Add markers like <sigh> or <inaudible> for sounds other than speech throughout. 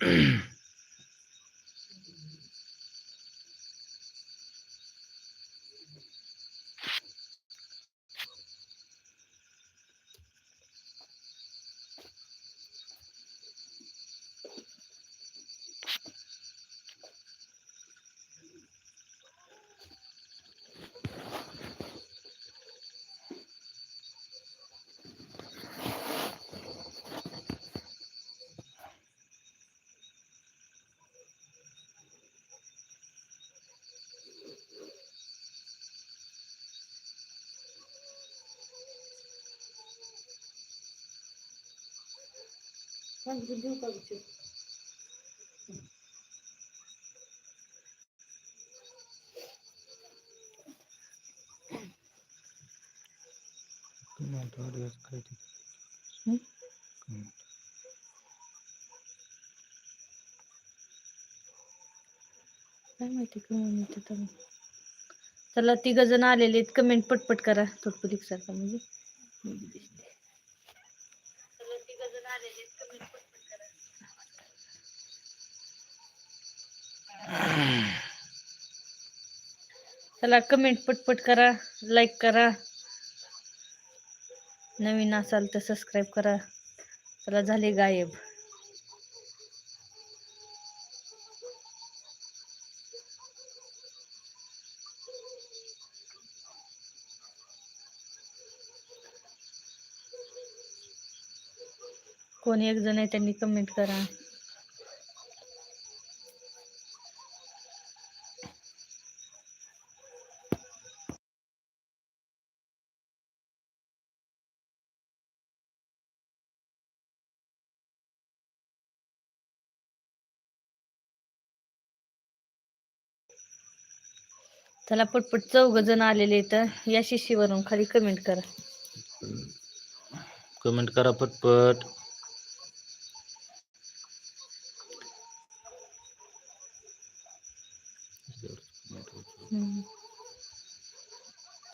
mm <clears throat> हं? काय माहिती कमी येते तर चला तिघ जण आलेले आहेत कमेंट पटपट करा थोडपुलिक सारखं म्हणजे मी बी दिसते. चला तिघजण आलेले आहेत, comment पटपट करा. चला कमेंट पटपट करा लाईक करा. नवीन असाल तर सबस्क्राईब करा. चला झाले गायब. कोणी एक जण आहे त्यांनी कमेंट करा. चला पटपट चौघ जण आलेले तर या शिशीवरून खाली कमेंट करा. कमेंट करा पटपट.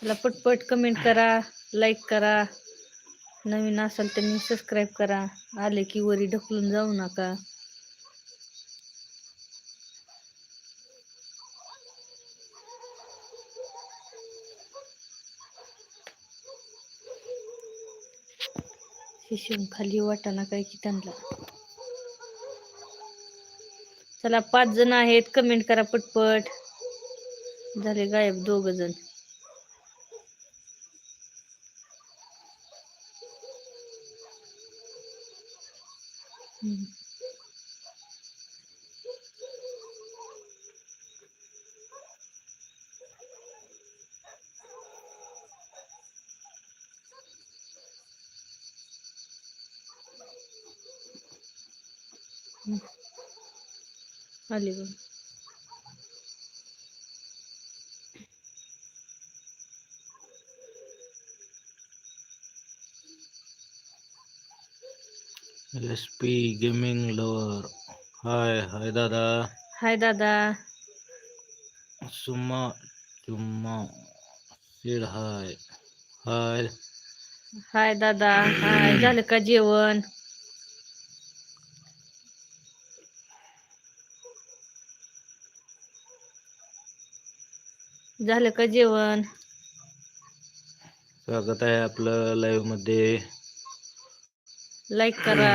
चला पटपट कमेंट करा लाईक करा. नवीन असाल त्यांनी सबस्क्राईब करा. आले की वरी ढकलून जाऊ नका. शिशून खाली वाटाणा काय की त्यांना. चला पाच जण आहेत कमेंट करा पटपट. झाले गायब दोघ जण. आली बघ. S P gaming lover hi hi दादा. हाय दादा. सुम्मा चुम्मा सीड हाय हाय हाय दादा. हाय झालं का जेवण? झालं का जेवण? स्वागत आहे आपलं लाईव्हमध्ये. लाईक करा.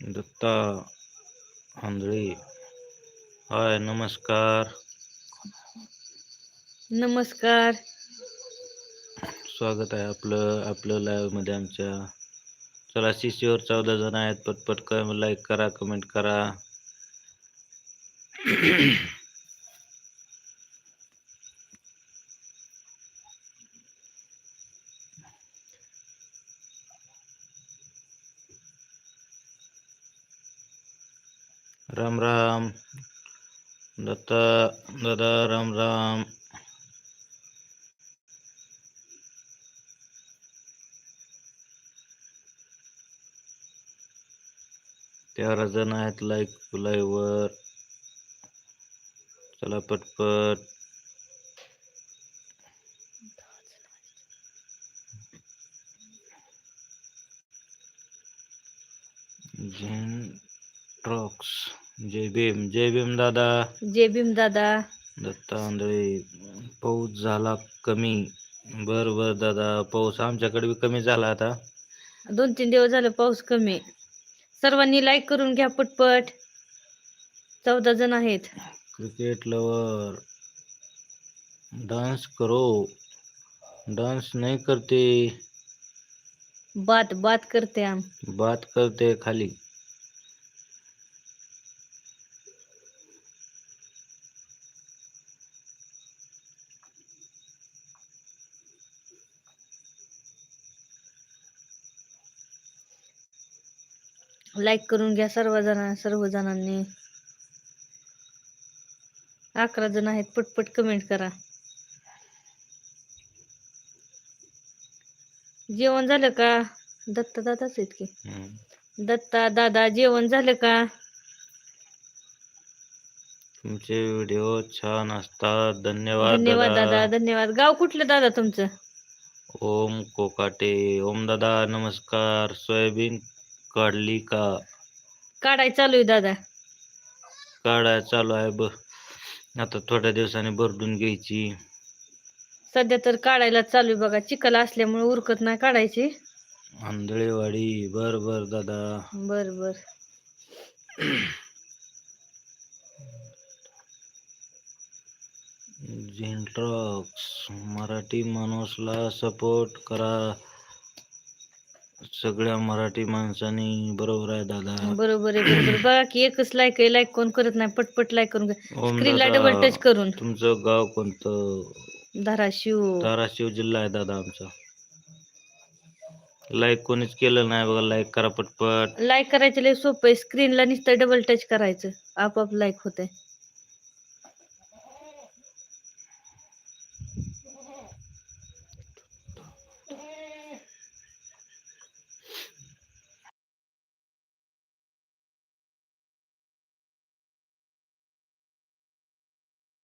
<clears throat> दत्ता आंधळे. हाय नमस्कार. नमस्कार. स्वागत आहे आपलं आपलं लाईव्हमध्ये आमच्या. चला शिशीवर चौदा जण आहेत. पटपट कर लाईक करा कमेंट करा <clears throat> राम राम दत्ता दादा राम राम. तेरा जण आहेत लाईक लाईव्ह चला पटपट. झेन ट्रॉक्स जय भीम जय भीम दादा. जय भीम दादा. दत्ता आंधळे पाऊस झाला कमी. बर बर दादा पाऊस आमच्याकडे बी कमी झाला आता. दोन तीन दिवस झाले पाऊस कमी. सर्वांनी लाईक करून घ्या पटपट. चौदा जण आहेत. क्रिकेट लवर डांस करो. डांस नहीं करते. बात बात करते हम बात करते खाली. लाईक करून घ्या सर्वजण सर्व जणांनी अकरा जण आहेत पटपट कमेंट करा. जेवण झालं का? दत्ता दादाच आहेत की. दत्ता दादा जेवण झालं का? तुमचे व्हिडिओ छान असतात. धन्यवाद धन्यवाद दादा धन्यवाद. गाव कुठलं दादा तुमचं? ओम कोकाटे. ओम दादा नमस्कार. सोयाबीन काढली का? काढाय चालू आहे दादा. काढाय चालू आहे ब आता थोड्या दिवसांनी भरडून घ्यायची. सध्या तर काढायला चालू आहे बघा. चिखल असल्यामुळे उरकत नाही काढायची. आंधळेवाडी. बर बर दादा. बर बर. झेंट्रॉक्स मराठी माणूसला सपोर्ट करा. सगळ्या मराठी माणसांनी बरोबर आहे दादा. बरोबर आहे बरोबर. बघा की एकच लाईक आहे लाईक कोण करत नाही पटपट लाईक करून ओम स्क्रीनला डबल टच करून. तुमचं गाव कोणतं? धाराशिव. धाराशिव जिल्हा आहे दादा आमचा. लाईक कोणीच केलं नाही बघा लाईक करा पटपट. लाईक करायचं लय सोपं आहे. स्क्रीनला नुसतं डबल टच करायचं. आपोआप लाईक होतंय.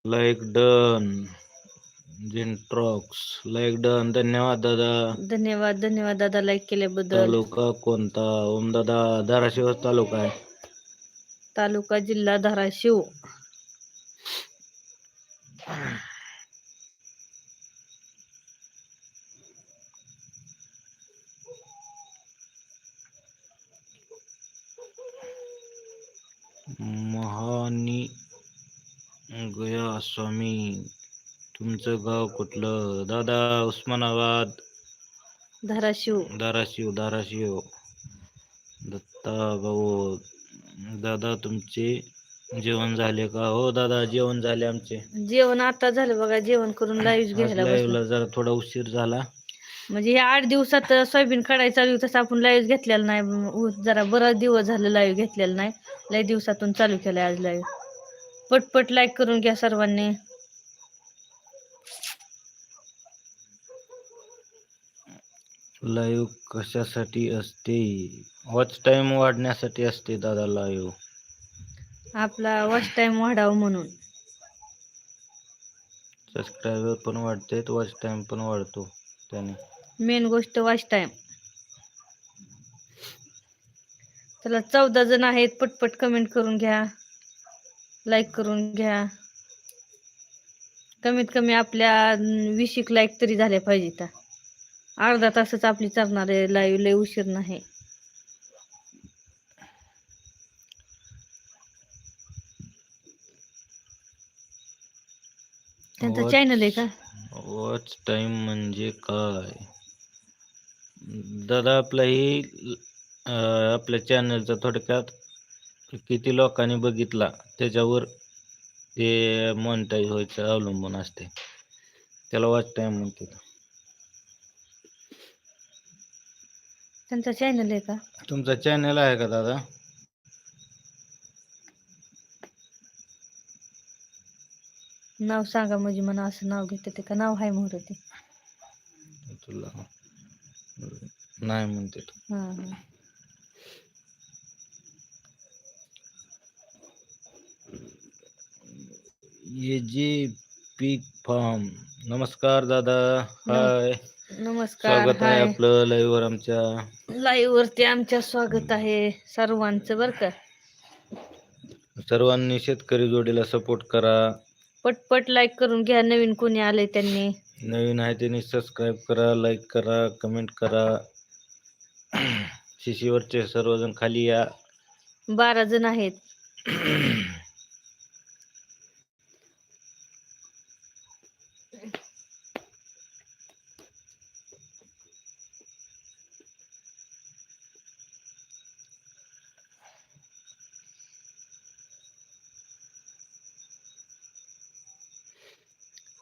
लाईक डन झेंट्रॉक्स लाईक डन. धन्यवाद दादा. धन्यवाद धन्यवाद दादा लाईक केल्याबद्दल. तालुका कोणता? ओम दादा धाराशिव तालुका आहे. तालुका जिल्हा धाराशिव. महानी गया स्वामी तुमचं गाव कुठलं? दादा उस्मानाबाद. धाराशिव. धाराशिव धाराशिव. दत्ता भाऊ दादा तुमचे जेवण झाले का? हो दादा जेवण झाले आमचे. जेवण आता झालं बघा जेवण करून लाईव्ह घ्यायला बसलो. लाईव्हला जरा थोडा उशीर झाला. म्हणजे ह्या आठ दिवसात सोयाबीन काढायचं चालू आहे, तसं आपण लाईव्ह घेतलेला नाही. जरा बराच दिवस झालं लाईव्ह घेतलेलं नाही. लय दिवसातून चालू केलंय आज लाईव्ह पटपट लाईक करून घ्या सर्वांनी. लाईव्ह कशासाठी असते? वॉच टाइम वाढण्यासाठी असते दादा लाईव्ह आपला वॉच टाइम वाढावं म्हणून. सबस्क्रायबर पण वाढते वॉच टाइम पण वाढतो त्याने. मेन गोष्ट वॉच टाइम चला चौदा जण आहेत पटपट कमेंट करून घ्या. लाईक करून घ्या. कमीत कमी आपल्या वीस एक लाईक तरी झाल्या पाहिजे त्या अर्धा तासच आपली चालणार आहे लाईव्ह लय उशीर नाही. त्यांचा चॅनल आहे का? वॉच टाइम म्हणजे काय? दादा आपला ही अं, आपल्या चॅनलचा थोडक्यात किती लोकांनी बघितला त्याच्यावर ते मॉनिटाईज व्हायचं अवलंबून असते. त्याला वॉच टाइम म्हणतात. त्यांचा चॅनल आहे का? तुमचा चॅनल आहे का दादा? नाव सांगा म्हणजे मला असं नाव घेते ते. का नाव आहे मोहर ते तुला नाही म्हणते हा. ये जी पीक फार्म. नमस्कार दादा. हाय. नमस्कार स्वागत आहे हाय. आपलं लाईव्ह वर आमच्या. लाईव्ह वरती आमच्या स्वागत आहे सर्वांचं बर का. सर्वांनी शेतकरी जोडीला सपोर्ट करा. पटपट लाईक करून घ्या नवीन कोणी आले त्यांनी. नवीन आहे त्यांनी सबस्क्राईब करा लाईक करा कमेंट करा. <clears throat> शिशीवरचे सर्वजण खाली या. बारा जण आहेत. <clears throat>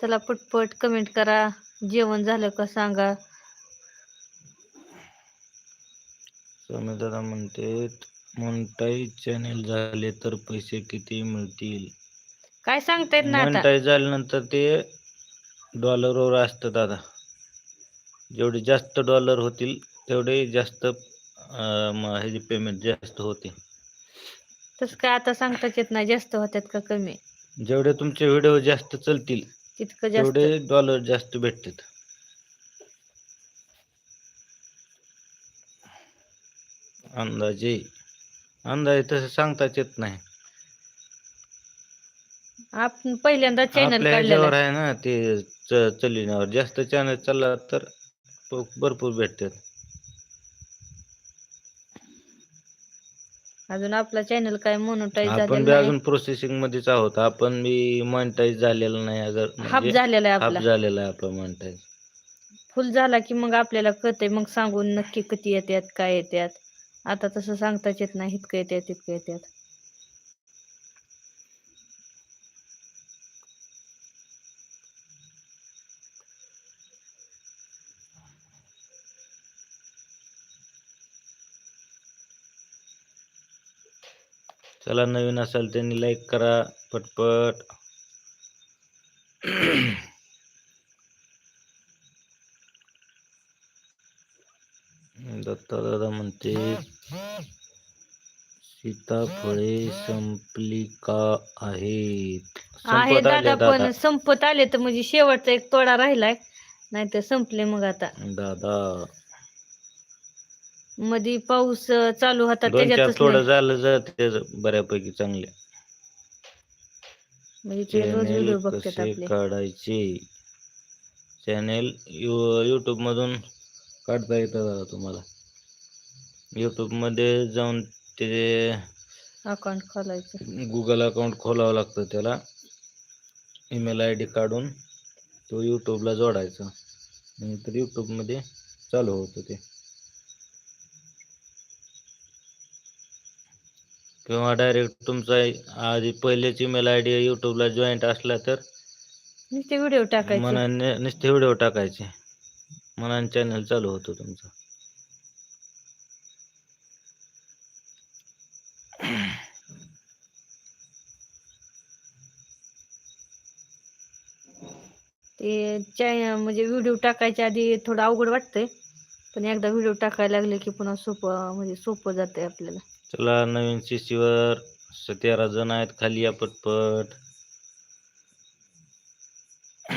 त्याला पटपट कमेंट करा. जेवण झालं का सांगा. दादा म्हणते मोनटाईज चॅनेल झाले तर पैसे किती मिळतील? काय सांगतायत ना आता? मोनटाईज झाल्यानंतर ते डॉलरवर असतं दादा. जेवढे जास्त डॉलर होतील तेवढे जास्त ह्याची पेमेंट जास्त होते. तसं काय आता सांगताच येत नाही जास्त होत्यात का कमी? जेवढे तुमचे व्हिडिओ जास्त चलतील तितकं जास्त? तेवढे डॉलर जास्त भेटतात. अंदाजे अंदाजे तसं सांगताच येत नाही. आपण पहिल्यांदा चॅनल आपल्या ह्याच्यावर आहे. आहे ना ते च- चलिण्यावर जास्त चॅनल चालला तर प- भरपूर भेटतात. अजून आपला चॅनल काय मोनोटाईज आपण बी अजून प्रोसेसिंग मध्येच आहोत. आपण बी मॉनिटाईज झालेलं नाही अगर हाफ म्हणजे झालेला आहे हाफ आपला. झालेला आहे आपला मॉनिटाईज फुल झाला की मग आपल्याला कळतंय. मग सांगून नक्की किती येतात काय येतात आता तसं सांगताच येत नाही. इतकं येतात तितकं येतात चला नवीन असाल त्यांनी लाईक करा पटपट. दत्ता दादा म्हणते सीताफळे संपली का आहेत आहे संपत आले दादा पण संपत आले तर म्हणजे शेवटचा एक तोडा राहिलाय. नाही तर संपले मग आता. दादा मध्ये पाऊस चालू होता दोन चार त्याच्यातच थोडं लय- झालं जाते बऱ्यापैकी चांगले. म्हणजे ते रोज चॅनेल बघतात कसे आपले. काढायचे? चॅनेल यूट्यूब मधून काढता येतं तुम्हाला. यूट्यूबमध्ये जाऊन ते अकाउंट खोलायचं. गुगल अकाउंट खोलावं लागतं त्याला. ईमेल आय डी काढून तो यूट्यूबला जोडायचा. नंतर यूट्यूबमध्ये चालू होतं ते. किंवा डायरेक्ट तुमचा आधी पहिलेच ईमेल आय डी यूट्यूबला जॉईंट असला तर नुसते व्हिडिओ टाकायचे. मनाने नुसते व्हिडिओ टाकायचे. मनाने चॅनल चालू होतो तुमचं. ते चॅ म्हणजे व्हिडिओ टाकायच्या आधी थोडं अवघड वाटतंय. पण एकदा व्हिडिओ टाकायला लागले की पुन्हा सोपं म्हणजे सोपं जातंय आपल्याला. चला नवीन शिशीवर तेरा जण आहेत खाली या पटपट.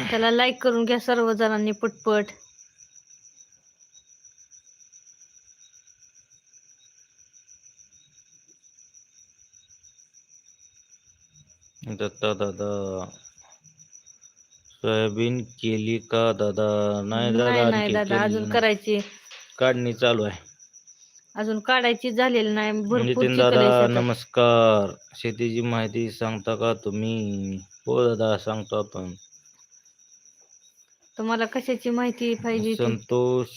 त्याला लाईक करून घ्या सर्व जणांनी पटपट. दत्ता दादा. सोयाबीन केली का दादा? नाही दादा नाही अजून नाही. करायची. काढणी चालू आहे. अजून काढायची झालेली नाही. भरपूर नितीन चिखल आहे दादा शेतात. नमस्कार. शेतीची माहिती सांगता का तुम्ही? हो दादा सांगतो आपण. तुम्हाला कशाची माहिती पाहिजे? संतोष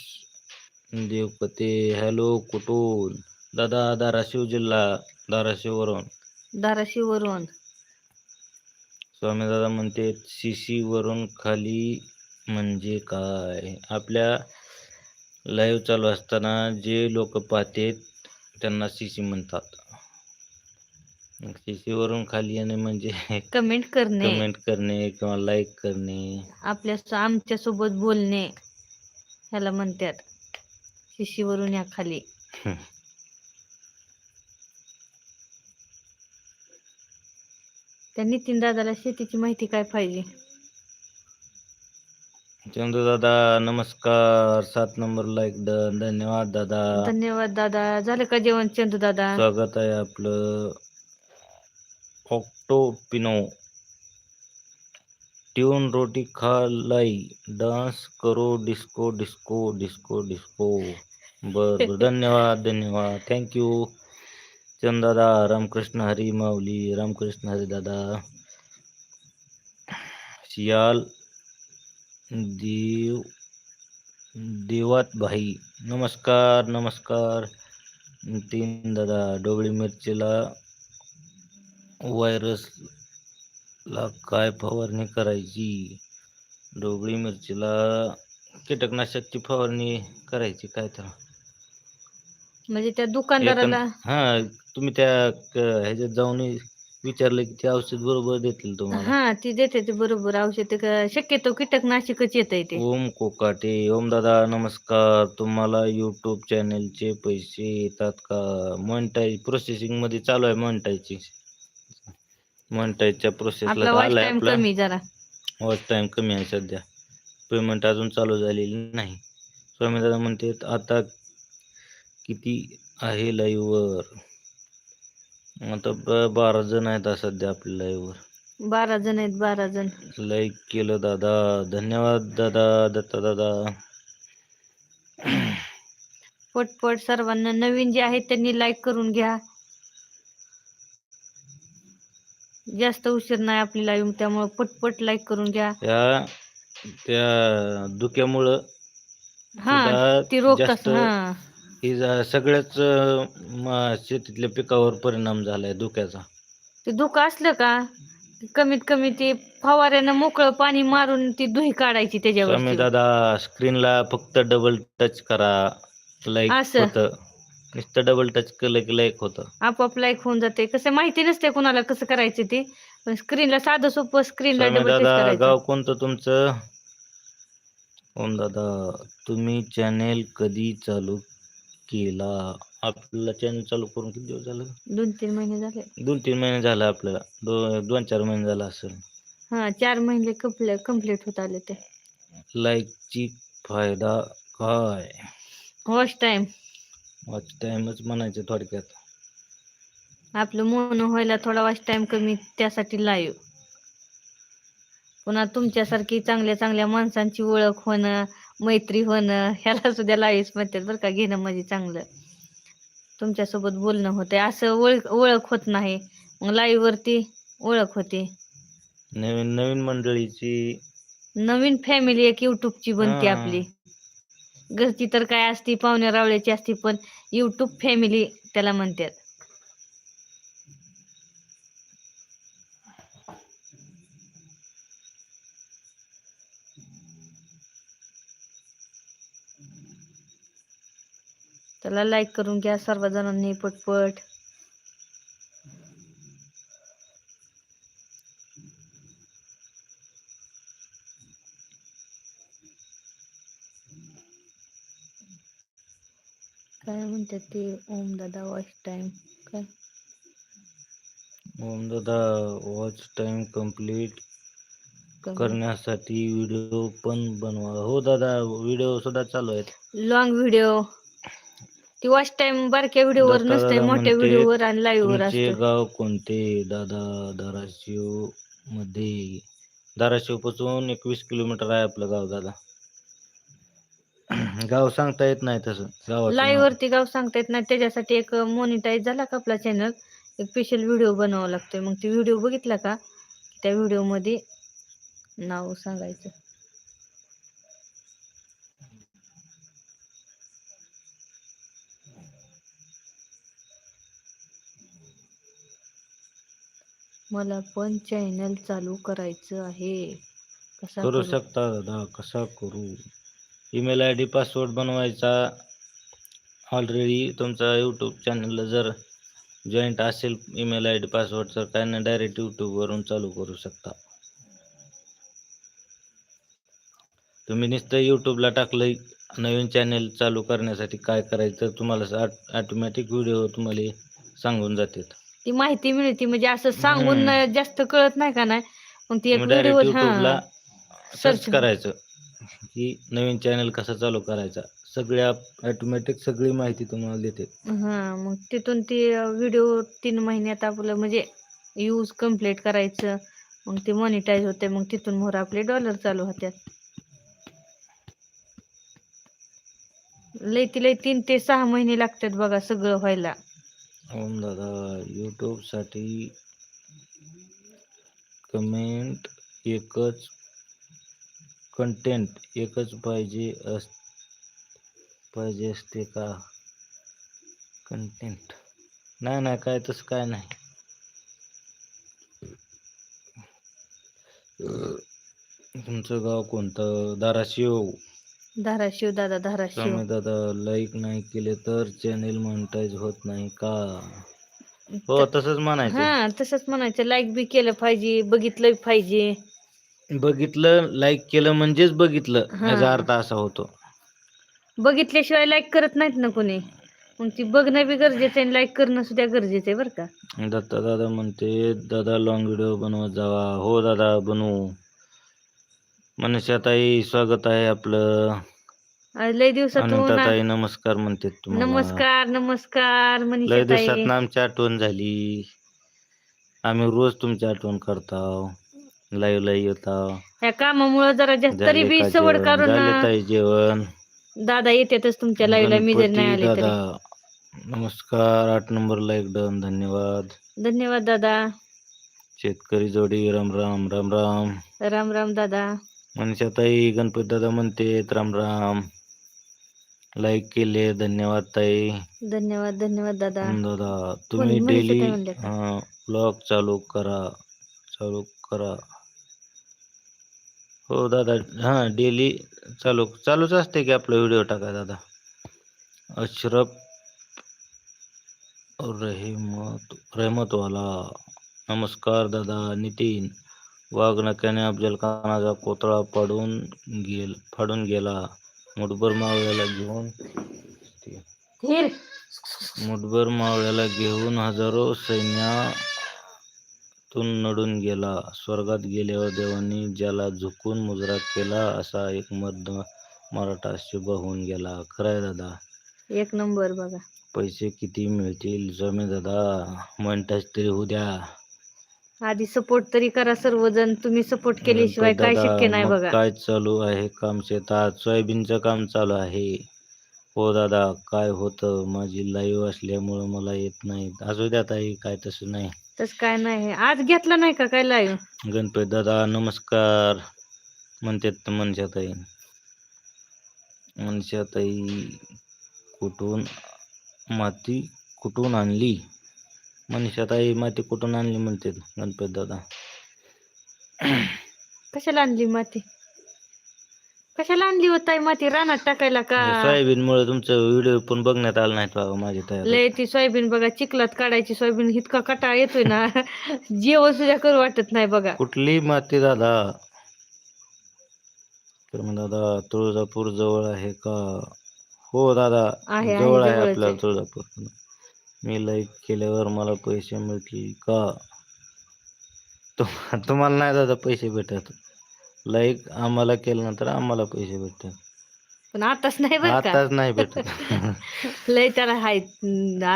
देवपते. हॅलो कुठून? दादा धाराशिव जिल्हा धाराशिव वरून धाराशिववरून. स्वामी दादा म्हणते सीसी वरून खाली म्हणजे काय? आपल्या लाईव्ह चालू असताना जे लोक पाहतेत त्यांना सीसी म्हणतात. सीसी वरून खाली येणे म्हणजे कमेंट करणे. कमेंट करणे किंवा लाईक करणे. आपल्या आमच्यासोबत बोलणे ह्याला म्हणतात. शिशीवरून या खाली. <laughs> त्या नितीन दादाला शेतीची माहिती काय पाहिजे? चंदू दादा नमस्कार. सात नंबर लाईक डन धन्यवाद दादा. धन्यवाद दादा. झालं का जेवण चंदू दादा? स्वागत आहे आपलं. ऑक्टो पिनो ट्यून रोटी खा लाई. डान्स करो डिस्को डिस्को डिस्को डिस्को. बर धन्यवाद धन्यवाद. थँक्यू चंदादा रामकृष्ण हरी माऊली. रामकृष्ण हरी दादा. शियाल देव देवात भाई. नमस्कार नमस्कार. तीन दादा डोबळी मिरचीला व्हायरस ला काय फवारणी करायची? डोबळी मिरचीला कीटकनाशकची फवारणी करायची काय तर म्हणजे त्या दुकानदाराला? हा तुम्ही त्या ह्याच्यात जाऊन विचारलं की ते औषध बरोबर देतील तुम्हाला. हा ती देते ते बरोबर. औषध शक्यतो कीटकनाशकच येत ते. ओम कोकाटे ओम दादा नमस्कार. तुम्हाला युट्यूब चॅनेलचे पैसे येतात का? मॉनिटाईज प्रोसेसिंगमध्ये चालू आहे मॉनिटाईजची मॉनिटाईजच्या आपला प्रोसेसला वॉच आलाय टाइम आपला. कमी जरा. वॉच टाइम कमी आहे सध्या. पेमेंट अजून चालू झालेली नाही. स्वामी दादा म्हणते आता किती आहे लाईव्हवर आता ब- बारा जण आहेत आता सध्या आपल्या लाईव्हवर बारा जण आहेत बारा जण. लाईक केलं दादा. धन्यवाद दादा दत्ता दादा. पटपट सर्वांना नवीन जे आहेत त्यांनी लाईक करून घ्या. जास्त उशीर नाही आपली लाईव्ह त्यामुळे पटपट लाईक करून घ्या. त्या त्या धुक्यामुळं हा सुद्धा ती रोखतात जास्त हा. ही सगळ्याच म- शेतीतल्या पिकावर परिणाम झालाय धुक्याचा. ते धुकं असलं का? कमीत कमी ते फवाऱ्यानं मोकळं पाणी मारून ती धुई काढायची स्वामी त्याच्यावर दादा स्क्रीनला फक्त डबल टच करा लाईक असं. होत. नुसतं डबल टच केलं की लाईक होतं. आपोआप लाईक होऊन जाते. कसं माहिती नसते कुणाला कसं करायचं ते. पण स्क्रीनला साधं सोपं स्क्रीनला स्वामी डबल दादा करायचं. गाव कोणतं तुमचं? ओम दादा तुम्ही चॅनेल कधी चालू केला. आपला चॅनल चालू करून किती दिवस झालं? दोन तीन महिने झाले. दोन तीन महिने झालं आपल्याला. दो दोन चार महिने झाला असेल. हा चार महिने कंप्लीट कंप्लीट होत आले ते. लाईकची फायदा काय? वॉच टाइम वॉच टाइमच म्हणायचे थोडक्यात. आपलं मन व्हायला थोडा वॉच टाइम कमी त्यासाठी लाईव्ह पुन्हा तुमच्यासारखी चांगल्या चांगल्या माणसांची ओळख होणं मैत्री होणं ह्याला सुद्धा लाईव्ह म्हणतात बरं का घेणं म्हणजे चांगलं. तुमच्यासोबत बोलणं होते असं ओळख ओळख होत नाही. मग लाईव्ह वरती ओळख होते. नवीन नवीन मंडळीची. नवीन फॅमिली एक युट्यूबची बनते हा. आपली. घरची तर काय असती पाहुण्या रावळ्याची असती पण युट्यूब फॅमिली त्याला म्हणतात. त्याला लाईक करून घ्या सर्वजणांनी पटपट. काय म्हणतात ते ओम दादा वॉच टाइम काय? ओम दादा वॉच टाइम कंप्लीट कमी. करण्यासाठी व्हिडिओ पण बनवा. हो दादा व्हिडिओ सुद्धा चालू आहेत. लॉंग व्हिडिओ ती वॉच टाइम बारक्या व्हिडिओवर दत्ता नसते दादा मोठ्या म्हणते, व्हिडिओवर आणि लाईव्ह वर तुमचे असतं. गाव कोणते? दादा धाराशिवमध्ये धाराशिवपासून एकवीस किलोमीटर आहे आपलं गाव दादा. <clears throat> गाव सांगता येत नाही तसं गावाचं लाईव्ह नाव. वरती गाव सांगता येत नाही त्याच्यासाठी एक मोनिटाईज झाला का आपला चॅनल एक स्पेशल व्हिडिओ बनावा लागतोय. मग ते व्हिडिओ बघितला का? त्या व्हिडिओमध्ये नाव सांगायचं. मला पण चॅनल चालू करायचं आहे. कसा करू करू? शकता दादा कसा करू? ईमेल आय डी पासवर्ड बनवायचा. ऑलरेडी तुमचा यूट्यूब चॅनलला जर जॉईंट असेल ईमेल आय डी पासवर्ड तर काय नाही डायरेक्ट यूट्यूबवरून चालू करू शकता. तुम्ही नुसतं यूट्यूबला टाकलं नवीन चॅनेल चालू करण्यासाठी काय करायचं तुम्हाला ऑटोमॅटिक व्हिडिओ तुम्हाला सांगून जातात. ती माहिती मिळते. म्हणजे असं सांगून हम्म. जास्त कळत नाही का नाही? मग ती एक डायरेक्ट व्हिडिओ यूट्यूबला हा. सर्च search करायचं की नवीन चॅनल कसा चालू करायचा. सगळ्या ऑटोमॅटिक सगळी माहिती तुम्हाला देते. हा मग तिथून ती व्हिडिओ तीन महिन्यात आपलं म्हणजे यूज कंप्लीट करायचं. मग ते मॉनिटाईज होते. मग तिथून मोर आपले डॉलर चालू होत्यात. लय ती लय तीन ते सहा महिने लागतात बघा सगळं व्हायला. ओम दादा यूट्यूबसाठी कमेंट एकच कंटेंट एकच पाहिजे अस पाहिजे असते का? कंटेंट नाही नाही काय तसं काय नाही. तुमचं गाव कोणतं? धाराशिव. धाराशिव दादा धाराशिव. स्वामी दादा लाईक नाही केले तर चॅनेल मॉनिटाईज होत नाही का? हो तसंच म्हणायचं. हा तसंच म्हणायचं. लाईक बी केलं पाहिजे बघितलं पाहिजे. बघितलं लाईक केलं म्हणजेच बघितलं. हा. याचा अर्थ असा होतो. बघितल्याशिवाय लाईक करत नाहीत ना कोणी. मग ती बघणं बी गरजेचं आहे लाईक करणं सुद्धा गरजेचं आहे बरं का. दत्ता दादा म्हणते दादा लॉंग व्हिडिओ बनवत जावा. हो दादा बनवू. मनीषाताई स्वागत आहे आपलं. आज लय दिवसातून अनिताताई नमस्कार म्हणते तुम्हाला. नमस्कार नमस्कार लय दिवसात आमची आठवण झाली. आम्ही रोज तुमची आठवण करताव. लाईव्ह ला येताव. या कामामुळे जरा जास्त तरी झाले बी का सवड जेवण? काढून झाले ताई जेवण. दादा येतातच तुमच्या लाईव्हला मी जर नाही गणपती आले तरी. दादा. नमस्कार आठ नंबर लाईक डन धन्यवाद. धन्यवाद दादा. शेतकरी जोडी राम राम राम राम. राम राम दादा. मनीषाताई गणपती दादा म्हणते राम राम. लाईक केले धन्यवाद ताई. धन्यवाद धन्यवाद दादा. दादा तुम्ही डेली? ब्लॉग चालू करा चालू करा. हो दादा हां डेली चालू चालूच असते की आपलं व्हिडिओ टाका दादा. अशरफ रहमत रहमतवाला. नमस्कार दादा नितीन. वाघनक्याने अफजल खानाचा कोतळा पाडून गेल फाडून गेला. मुठभर मावळ्याला घेऊन. मुठभर मावळ्याला घेऊन हजारो सैन्यातून नडून गेला. स्वर्गात गेल्यावर देवांनी ज्याला झुकून मुजरा केला असा एक मर्द मराठा शुभ होऊन गेला. खरंय दादा. एक नंबर बघा. पैसे किती मिळतील? स्वामी दादा म्हणताच तरी होऊ द्या. आधी सपोर्ट तरी करा सर्वजण. तुम्ही सपोर्ट केल्याशिवाय काय शक्य नाही मग बघा. काय चालू आहे काम शेतात? सोयाबीनचं काम चालू आहे. हो दादा काय होतं? माझी लाईव्ह असल्यामुळं मला येत नाही. असू द्या ताई काय तसं नाही. तस काय नाही. आज घेतला नाही का काय लाईव्ह गणपती दादा नमस्कार. म्हणतात मनशाताई मनशाताई कुठून? माती कुठून आणली? मनशाताई माती कुठून आणली म्हणतात गणपती दादा. कशाला आणली माती? कशाला आणली होता माती? रानात टाकायला का? सोयाबीन मुळे तुमचं व्हिडिओ पण बघण्यात आला नाहीत बाबा माझी तयार लय ती सोयाबीन बघा चिखलात काढायची सोयाबीन इतका कटाळा येतोय ना. <laughs> जेवण सुद्धा करू वाटत नाही बघा. कुठली माती दादा? तर मग दादा तुळजापूर जवळ आहे का? हो दादा आहे, आहे, जवळ आहे जवळच आपल्याला आहे. तुळजापूर. मी लाईक केल्यावर मला पैसे मिळतील का? तुम- तुम्हाला नाही दादा पैसे भेटत. लाईक आम्हाला केल्यानंतर आम्हाला पैसे भेटतात. पण आताच नाही बरं का? आताच नाही भेटत. <laughs> लय त्याला हाय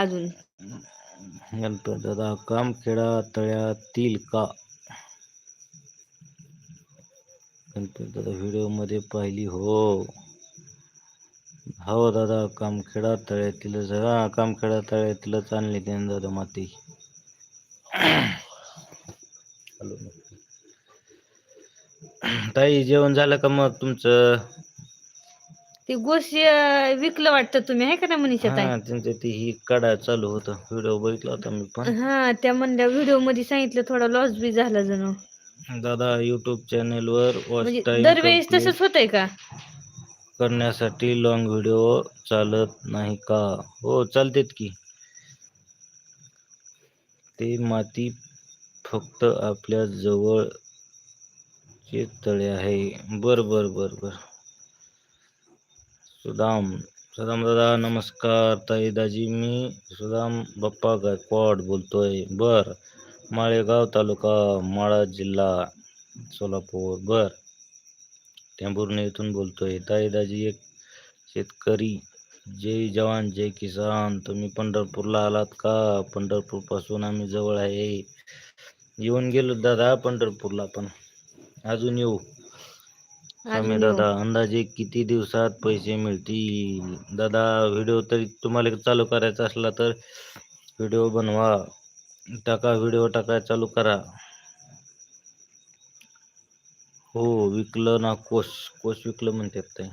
अजून. गणपती दादा कामखेडा तळ्यातील का? गणपती दादा व्हिडिओमध्ये पाहिली हो. हो दादा कामखेडा तळ्यातीलच हा कामखेडा तळ्यातीलच आणली त्याने दादा माती. ताई जेवण झालं का मग तुमचं? ती गोष्ट अं, विकलं वाटतं तुम्ही आहे का ना मनीषा हा ताई त्यांचं ते ही कडा चालू होतं. व्हिडिओ बघितला होता मी पण. हा त्या म्हणल्या व्हिडिओमध्ये सांगितलं थोडा लॉस बी झाला जणू. दादा युट्यूब चॅनेल वर वॉच म्हणजे टाइम दरवेळेस तसंच होतंय का? करण्यासाठी लॉंग व्हिडिओ चालत नाही का? हो चालतेत की. ते माती फक्त आपल्या जवळ चे तळे आहे. बर बर बर बर. सुदाम सुदाम दादा नमस्कार. ताई दाजी मी सुदाम बाप्पा गायकवाड बोलतोय. बर. माळेगाव तालुका माळा जिल्हा सोलापूर. बर. टेंभुर्णी येथून बोलतोय ताईदाजी एक शेतकरी जय जवान जय किसान तुम्ही पंढरपूरला आलात का? पंढरपूरपासून आम्ही जवळ आहे. येऊन गेलो दादा पंढरपूरला पण. अजून येऊ. आम्ही दादा अंदाजे किती दिवसात पैसे मिळतील? दादा व्हिडिओ तरी तुम्हाला चालू करायचा असला तर व्हिडिओ बनवा. टाका व्हिडिओ टाकाय चालू करा. हो विकलं ना कोश कोश विकलं म्हणतात ते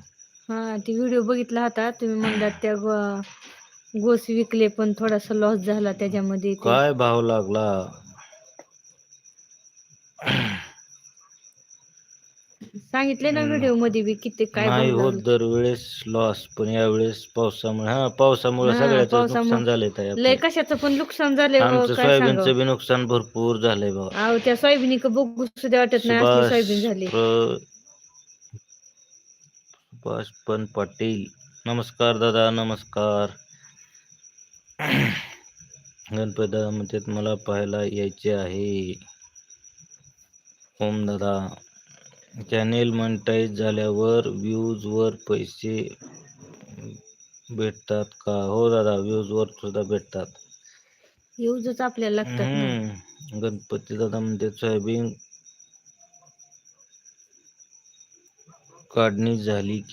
हा ती व्हिडिओ बघितला होता. तुम्ही म्हणलात त्या गो- गोस विकले पण थोडासा लॉस झाला त्याच्यामध्ये. ते. काय भाव लागला? सांगितले ना. व्हिडिओमध्ये बी किती काय नाही होत. दरवेळेस लॉस पण यावेळेस पावसामुळे. हा पावसामुळे हा, सगळ्याच पावसामुळे. नुकसान झालंय ताई लय. कशाचं पण नुकसान झाले आमचं काय सोयाबीनचं सांगावं. बी नुकसान भरपूर झालंय बघा अहो त्या सोयाबीन बघू सुद्धा वाटत नाही असली सुभाष सोयाबीन झाली. प्र- सुभाष पण पाटील. नमस्कार दादा नमस्कार. गणपती दादा म्हणतात मला पाहायला यायचे आहे. ओम दादा. चॅनेल मॉनिटाईज झाल्यावर व्ह्यूज वर पैसे भेटतात का? हो दादा व्ह्यूज वर सुद्धा भेटतात. यूजच आपल्याला लागतात ना. हम्म. गणपती दादा म्हणते सोयाबीन काढणी झाली